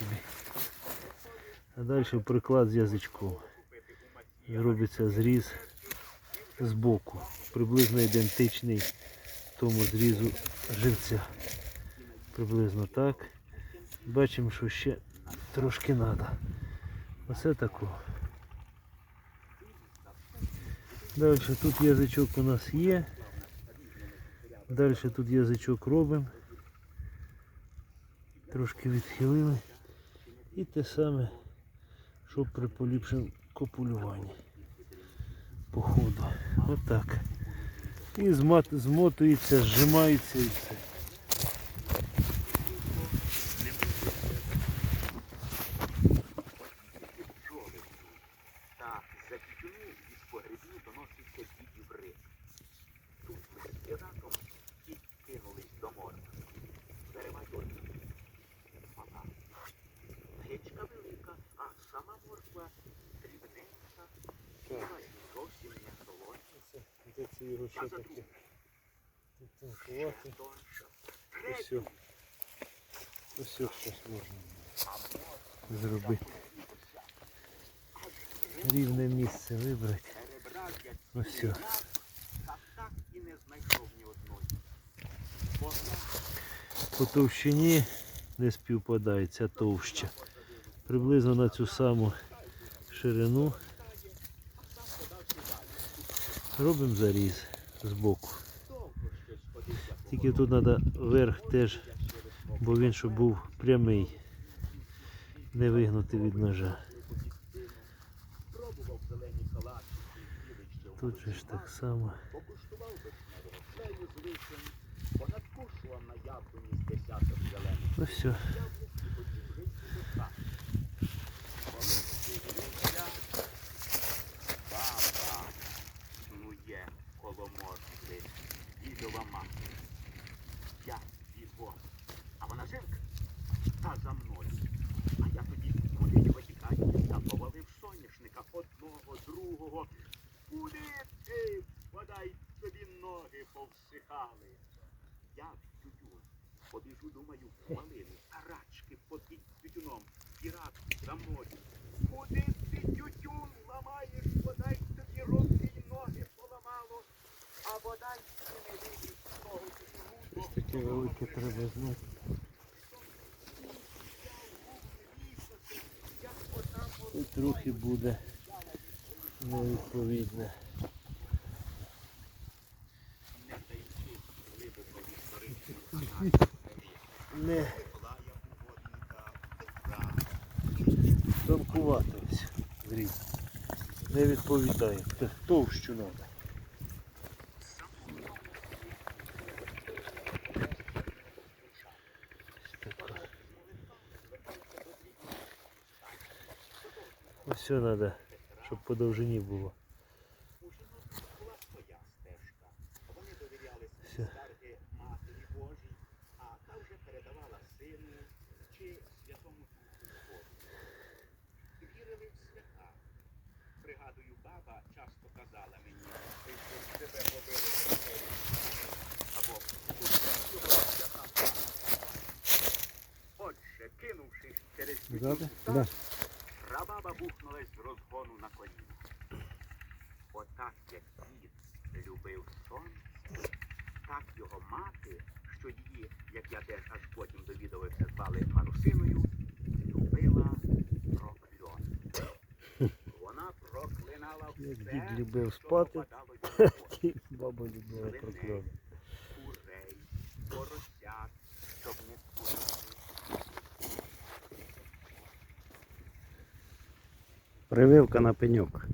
собі. А далі приклад з язичком. І робиться зріз з боку. Приблизно ідентичний тому зрізу живця. Приблизно так. Бачимо, що ще трошки треба. Оце такого. Далі тут язичок у нас є. Далі тут язичок робимо. Трошки відхилили. І те саме, що при поліпшеному копулюванні. По ходу. Отак. І змотується, зжимається і все. Де це його Та за другу ще тонша. Ось. Ось щось можна зробити. Рівне місце вибрати. Ось По товщині не співпадає, ця товща. Приблизно на цю саму ширину. Робимо заріз з боку. Тільки тут треба верх теж, бо він щоб був прямий, не вигнути від ножа. Тут же ж так само. покуштував вишневого Я його, а вона жінка, та за мною. А я тоді куди його та повалив соняшника одного, другого. Куди ти? Бодай тобі ноги повсихали. Я в тютюн. Побіжу, думаю, в малину, карачки попід тютюном, пірат за мною. Куди ти тютюн ламаєш, бодай тобі руки й ноги поламало, а бодай ти не видиш того велике треба знати. І трохи буде невідповідне. Не тонкувато ось зріз. Не відповідає. Товщу треба. Побили грошей». або «Тут цього свята так». Отже, кинувшись через? Да. Прабаба бухнулась з розгону на коліна. Отак, як дід любив сонце, так його мати, що її, як я теж аж потім довідувався, звали Марусиною, любила прокльон. Вона проклинала все, любив що попадало йому. Баба любила прокльон. Курей, поросят, щоб не скурили. Прививка на пеньок.